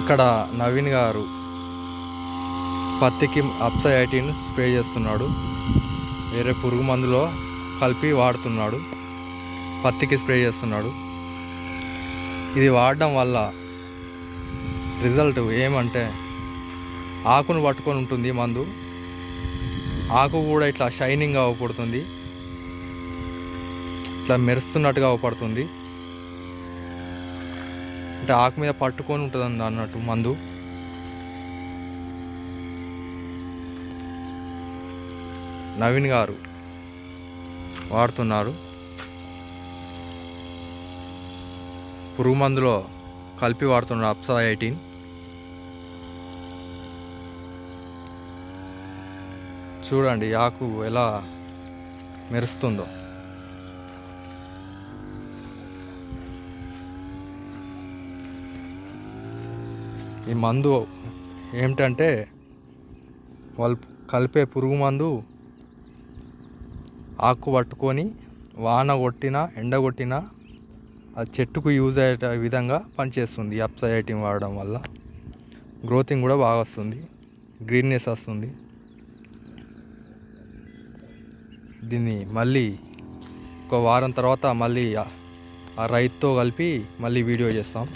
ఇక్కడ నవీన్ గారు పత్తికి అప్సైటిన్ స్ప్రే చేస్తున్నాడు. వేరే పురుగు మందులో కలిపి వాడుతున్నాడు. పత్తికి స్ప్రే చేస్తున్నాడు. ఇది వాడడం వల్ల రిజల్ట్ ఏమంటే ఆకును పట్టుకొని ఉంటుంది మందు. ఆకు కూడా ఇట్లా షైనింగ్గా అవపడుతుంది. ఇట్లా మెరుస్తున్నట్టుగా అవపడుతుంది. అంటే ఆకు మీద పట్టుకొని ఉంటుంది అన్నట్టు మందు. నవీన్ గారు వాడుతున్నారు. పురుగు మందులో కలిపి వాడుతున్నారు అప్సా ఎయిటీన్. చూడండి ఆకు ఎలా మెరుస్తుందో. ఈ మందు ఏమిటంటే వాళ్ళు కలిపే పురుగు మందు ఆకు పట్టుకొని వాన కొట్టినా ఎండ కొట్టినా ఆ చెట్టుకు యూజ్ అయ్యే విధంగా పనిచేస్తుంది. అప్సైటింగ్ వాడడం వల్ల గ్రోతింగ్ కూడా బాగా వస్తుంది. గ్రీన్నెస్ వస్తుంది. దీన్ని మళ్ళీ ఒక వారం తర్వాత మళ్ళీ ఆ రైతుతో కలిపి మళ్ళీ వీడియో చేస్తాం.